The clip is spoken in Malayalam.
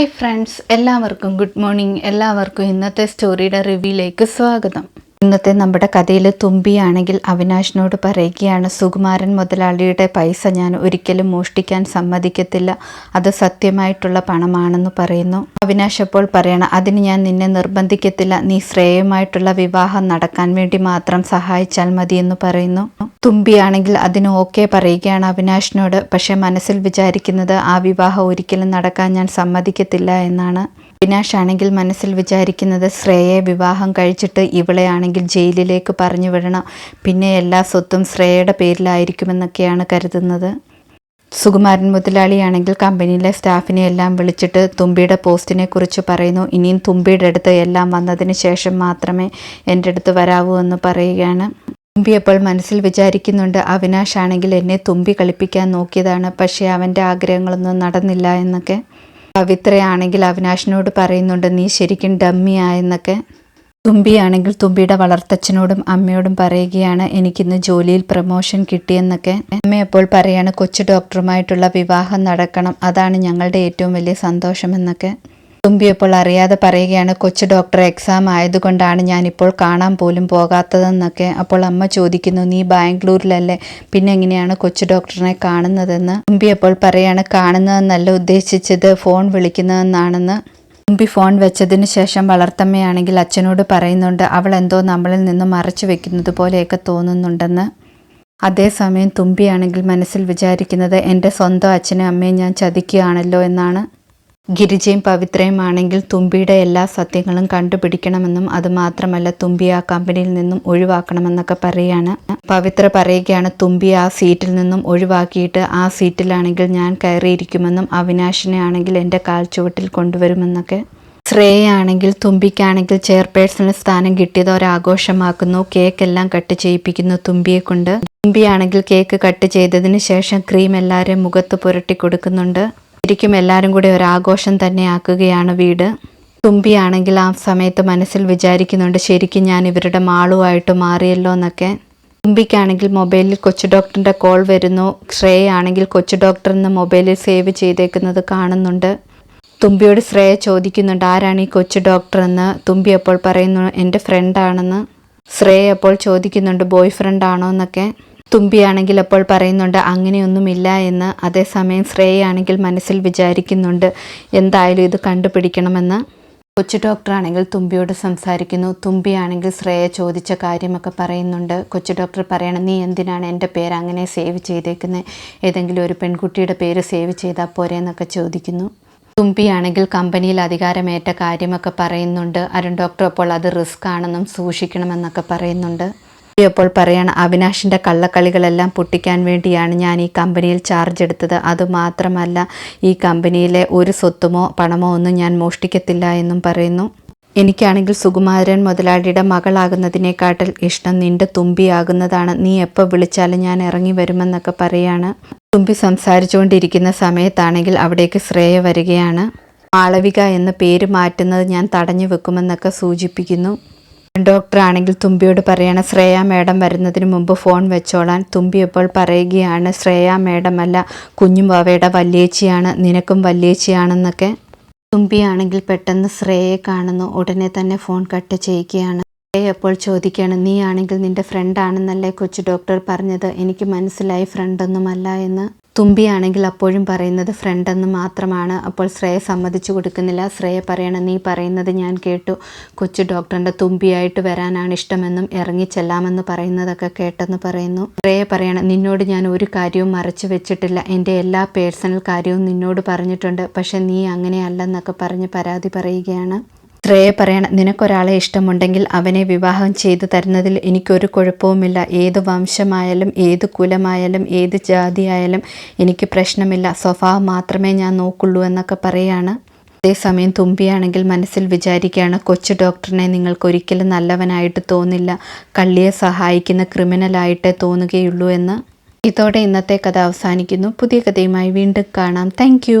ഹായ് ഫ്രണ്ട്സ് എല്ലാവർക്കും ഗുഡ് മോർണിംഗ് എല്ലാവർക്കും ഇന്നത്തെ സ്റ്റോറിയുടെ റിവ്യൂയിലേക്ക് സ്വാഗതം. ഇന്നത്തെ നമ്മുടെ കഥയിൽ തുമ്പിയാണെങ്കിൽ അവിനാശിനോട് പറയുകയാണ് സുകുമാരൻ മുതലാളിയുടെ പൈസ ഞാൻ ഒരിക്കലും മോഷ്ടിക്കാൻ സമ്മതിക്കത്തില്ല. അത് സത്യമായിട്ടുള്ള പണമാണെന്ന് പറയുന്നു. അവിനാശ് അപ്പോൾ പറയണം അതിന് ഞാൻ നിന്നെ നിർബന്ധിക്കത്തില്ല. നീ ശ്രേയമായിട്ടുള്ള വിവാഹം നടക്കാൻ വേണ്ടി മാത്രം സഹായിച്ചാൽ മതി എന്ന് പറയുന്നു. തുമ്പിയാണെങ്കിൽ അതിന് ഓക്കെ പറയുകയാണ് അവിനാശിനോട് പക്ഷെ മനസ്സിൽ വിചാരിക്കുന്നത് ആ വിവാഹം ഒരിക്കലും നടക്കാൻ ഞാൻ സമ്മതിക്കത്തില്ല എന്നാണ്. അവിനാഷ് ആണെങ്കിൽ മനസ്സിൽ വിചാരിക്കുന്നത് ശ്രേയയെ വിവാഹം കഴിച്ചിട്ട് ഇവളെ ആണെങ്കിൽ ജയിലിലേക്ക് പറഞ്ഞു വിടണം. പിന്നെ എല്ലാ സ്വത്തും ശ്രേയയുടെ പേരിലായിരിക്കുമെന്നൊക്കെയാണ് കരുതുന്നത്. സുകുമാരൻ മുതലാളിയാണെങ്കിൽ കമ്പനിയിലെ സ്റ്റാഫിനെ എല്ലാം വിളിച്ചിട്ട് തുമ്പിയുടെ പോസ്റ്റിനെ കുറിച്ച് പറയുന്നു. ഇനിയും തുമ്പിയുടെ അടുത്ത് എല്ലാം വന്നതിന് ശേഷം മാത്രമേ എന്റെ അടുത്ത് വരാവൂ എന്ന് പറയുകയാണ്. തുമ്പി അപ്പോൾ മനസ്സിൽ വിചാരിക്കുന്നുണ്ട് അവിനാഷ് ആണെങ്കിൽ എന്നെ തുമ്പി കളിപ്പിക്കാൻ നോക്കിയതാണ്. പക്ഷേ അവന്റെ ആഗ്രഹങ്ങളൊന്നും നടന്നില്ല എന്നൊക്കെ. പവിത്രയാണെങ്കിൽ അവിനാശിനോട് പറയുന്നുണ്ട് നീ ശരിക്കും ഡമ്മിയായെന്നൊക്കെ. തുമ്പിയാണെങ്കിൽ തുമ്പിയുടെ വളർത്തച്ഛനോടും അമ്മയോടും പറയുകയാണ് എനിക്കിന്ന് ജോലിയിൽ പ്രമോഷൻ കിട്ടിയെന്നൊക്കെ. അമ്മ അപ്പോൾ പറയാണ് കൊച്ചു ഡോക്ടറുമായിട്ടുള്ള വിവാഹം നടക്കണം അതാണ് ഞങ്ങളുടെ ഏറ്റവും വലിയ സന്തോഷമെന്നൊക്കെ. തുമ്പി ഇപ്പോൾ അറിയാതെ പറയുകയാണ് കൊച്ചു ഡോക്ടർ എക്സാം ആയതുകൊണ്ടാണ് ഞാനിപ്പോൾ കാണാൻ പോലും പോകാത്തതെന്നൊക്കെ. അപ്പോൾ അമ്മ ചോദിക്കുന്നു നീ ബാംഗ്ലൂരിലല്ലേ? പിന്നെ എങ്ങനെയാണ് കൊച്ചു ഡോക്ടറിനെ കാണുന്നതെന്ന്? തുമ്പി അപ്പോൾ പറയാണ് കാണുന്നതെന്നല്ല ഉദ്ദേശിച്ചത് ഫോൺ വിളിക്കുന്നതെന്നാണെന്ന്. തുമ്പി ഫോൺ വെച്ചതിന് ശേഷം വളർത്തമ്മയാണെങ്കിൽ അച്ഛനോട് പറയുന്നുണ്ട് അവൾ എന്തോ നമ്മളിൽ നിന്ന് മറച്ചു വെക്കുന്നത് പോലെയൊക്കെ തോന്നുന്നുണ്ടെന്ന്. അതേസമയം തുമ്പിയാണെങ്കിൽ മനസ്സിൽ വിചാരിക്കുന്നത് എന്റെ സ്വന്തം അച്ഛനും അമ്മയും ഞാൻ ചതിക്കുകയാണല്ലോ എന്നാണ്. ഗിരിജയും പവിത്രയുമാണെങ്കിൽ തുമ്പിയുടെ എല്ലാ സത്യങ്ങളും കണ്ടുപിടിക്കണമെന്നും അതുമാത്രമല്ല തുമ്പി ആ കമ്പനിയിൽ നിന്നും ഒഴിവാക്കണമെന്നൊക്കെ പറയുകയാണ് പവിത്ര പറയുകയാണ് തുമ്പി ആ സീറ്റിൽ നിന്നും ഒഴിവാക്കിയിട്ട് ആ സീറ്റിലാണെങ്കിൽ ഞാൻ കയറിയിരിക്കുമെന്നും അവിനാശിനെ ആണെങ്കിൽ എന്റെ കാൽച്ചുവട്ടിൽ കൊണ്ടുവരുമെന്നൊക്കെ. ശ്രേയാണെങ്കിൽ തുമ്പിക്കാണെങ്കിൽ ചെയർപേഴ്സണൽ സ്ഥാനം കിട്ടിയത് ഒരാഘോഷമാക്കുന്നു. കേക്ക് എല്ലാം കട്ട് ചെയ്യിപ്പിക്കുന്നു തുമ്പിയെ കൊണ്ട് തുമ്പിയാണെങ്കിൽ കേക്ക് കട്ട് ചെയ്തതിന് ശേഷം ക്രീം എല്ലാവരെയും മുഖത്ത് പുരട്ടി കൊടുക്കുന്നുണ്ട്. ശരിക്കും എല്ലാവരും കൂടി ഒരാഘോഷം തന്നെ ആക്കുകയാണ് വീട്. തുമ്പിയാണെങ്കിൽ ആ സമയത്ത് മനസ്സിൽ വിചാരിക്കുന്നുണ്ട് ശരിക്കും ഞാൻ ഇവരുടെ മാളുമായിട്ട് മാറിയല്ലോ എന്നൊക്കെ. തുമ്പിക്കാണെങ്കിൽ മൊബൈലിൽ കൊച്ചു ഡോക്ടറിന്റെ കോൾ വരുന്നു. ശ്രേയ ആണെങ്കിൽ കൊച്ചു ഡോക്ടർ എന്ന് മൊബൈലിൽ സേവ് ചെയ്തേക്കുന്നത് കാണുന്നുണ്ട്. തുമ്പിയോട് ശ്രേയ ചോദിക്കുന്നുണ്ട് ആരാണ് ഈ കൊച്ചു ഡോക്ടർ എന്ന്. തുമ്പി അപ്പോൾ പറയുന്നു എന്റെ ഫ്രണ്ടാണെന്ന് ശ്രേയ അപ്പോൾ ചോദിക്കുന്നുണ്ട് ബോയ് ഫ്രണ്ട് ആണോ എന്നൊക്കെ. തുമ്പിയാണെങ്കിൽ അപ്പോൾ പറയുന്നുണ്ട് അങ്ങനെയൊന്നുമില്ല എന്ന്. അതേസമയം ശ്രേയാണെങ്കിൽ മനസ്സിൽ വിചാരിക്കുന്നുണ്ട് എന്തായാലും ഇത് കണ്ടുപിടിക്കണമെന്ന്. കൊച്ചു ഡോക്ടറാണെങ്കിൽ തുമ്പിയോട് സംസാരിക്കുന്നു. തുമ്പിയാണെങ്കിൽ ശ്രേയ ചോദിച്ച കാര്യമൊക്കെ പറയുന്നുണ്ട്. കൊച്ചു ഡോക്ടർ പറയണം നീ എന്തിനാണ് എന്റെ പേര് അങ്ങനെ സേവ് ചെയ്തേക്കുന്നത് ഏതെങ്കിലും ഒരു പെൺകുട്ടിയുടെ പേര് സേവ് ചെയ്താൽ പോരെ എന്നൊക്കെ ചോദിക്കുന്നു. തുമ്പിയാണെങ്കിൽ കമ്പനിയിൽ അധികാരമേറ്റ കാര്യമൊക്കെ പറയുന്നുണ്ട്. അരുൺ ഡോക്ടർ അപ്പോൾ അത് റിസ്ക് ആണെന്നും സൂക്ഷിക്കണമെന്നൊക്കെ പറയുന്നുണ്ട്. അപ്പോൾ പറയണം അവിനാഷിന്റെ കള്ളക്കളികളെല്ലാം പൊട്ടിക്കാൻ വേണ്ടിയാണ് ഞാൻ ഈ കമ്പനിയിൽ ചാർജ് എടുത്തത്. അതുമാത്രമല്ല ഈ കമ്പനിയിലെ ഒരു സ്വത്തുമോ പണമോ ഒന്നും ഞാൻ മോഷ്ടിക്കത്തില്ല എന്നും പറയുന്നു. എനിക്കാണെങ്കിൽ സുകുമാരൻ മുതലാളിയുടെ മകളാകുന്നതിനേക്കാട്ടിൽ ഇഷ്ടം നിന്റെ തുമ്പിയാകുന്നതാണ്. നീ എപ്പോൾ വിളിച്ചാലും ഞാൻ ഇറങ്ങി വരുമെന്നൊക്കെ പറയാണ്. തുമ്പി സംസാരിച്ചുകൊണ്ടിരിക്കുന്ന സമയത്താണെങ്കിൽ അവിടേക്ക് ശ്രേയ വരികയാണ്. മാളവിക എന്ന പേര് മാറ്റുന്നത് ഞാൻ തടഞ്ഞു വെക്കുമെന്നൊക്കെ സൂചിപ്പിക്കുന്നു. ഡോക്ടർ ആണെങ്കിൽ തുമ്പിയോട് പറയണം ശ്രേയ മേഡം വരുന്നതിന് മുമ്പ് ഫോൺ വെച്ചോളാൻ. തുമ്പി ഇപ്പോൾ പറയുകയാണ് ശ്രേയ മേഡം അല്ല കുഞ്ഞുബാവയുടെ വല്യേച്ചിയാണ് നിനക്കും വല്യേച്ചിയാണെന്നൊക്കെ. തുമ്പിയാണെങ്കിൽ പെട്ടെന്ന് ശ്രേയയെ കാണുന്നു ഉടനെ തന്നെ ഫോൺ കട്ട് ചെയ്യുകയാണ്. ശ്രേയ അപ്പോൾ ചോദിക്കുകയാണ് നീ ആണെങ്കിൽ നിന്റെ ഫ്രണ്ടാണെന്നല്ലേ കൊച്ചു ഡോക്ടർ പറഞ്ഞത്? എനിക്ക് മനസ്സിലായി ഫ്രണ്ടൊന്നുമല്ല എന്ന്. തുമ്പിയാണെങ്കിൽ അപ്പോഴും പറയുന്നത് ഫ്രണ്ടെന്ന് മാത്രമാണ്. അപ്പോൾ ശ്രേയ സമ്മതിച്ചു കൊടുക്കുന്നില്ല. ശ്രേയ പറയണ നീ പറയുന്നത് ഞാൻ കേട്ടു. കൊച്ചു ഡോക്ടറിന്റെ തുമ്പിയായിട്ട് വരാനാണ് ഇഷ്ടമെന്നും ഇറങ്ങി ഇറങ്ങിച്ചെല്ലാമെന്ന് പറയുന്നതൊക്കെ കേട്ടെന്ന് പറയുന്നു. ശ്രേയ പറയണം നിന്നോട് ഞാൻ ഒരു കാര്യവും മറച്ചു വെച്ചിട്ടില്ല. എന്റെ എല്ലാ പേഴ്സണൽ കാര്യവും നിന്നോട് പറഞ്ഞിട്ടുണ്ട്. പക്ഷെ നീ അങ്ങനെയല്ലെന്നൊക്കെ പറഞ്ഞ് പരാതി പറയുകയാണ്. ശ്രേയ പറയണം നിനക്കൊരാളെ ഇഷ്ടമുണ്ടെങ്കിൽ അവനെ വിവാഹം ചെയ്തു തരുന്നതിൽ എനിക്കൊരു കുഴപ്പവുമില്ല. ഏത് വംശമായാലും ഏത് കുലമായാലും ഏത് ജാതിയായാലും എനിക്ക് പ്രശ്നമില്ല. സ്വഭാവം മാത്രമേ ഞാൻ നോക്കുള്ളൂ എന്നൊക്കെ പറയാണ്. അതേസമയം തുമ്പിയാണെങ്കിൽ മനസ്സിൽ വിചാരിക്കുകയാണ് കൊച്ചു ഡോക്ടറിനെ നിങ്ങൾക്ക് ഒരിക്കലും നല്ലവനായിട്ട് തോന്നില്ല. കള്ളിയെ സഹായിക്കുന്ന ക്രിമിനലായിട്ടേ തോന്നുകയുള്ളൂ എന്ന്. ഇതോടെ ഇന്നത്തെ കഥ അവസാനിക്കുന്നു. പുതിയ കഥയുമായി വീണ്ടും കാണാം. താങ്ക്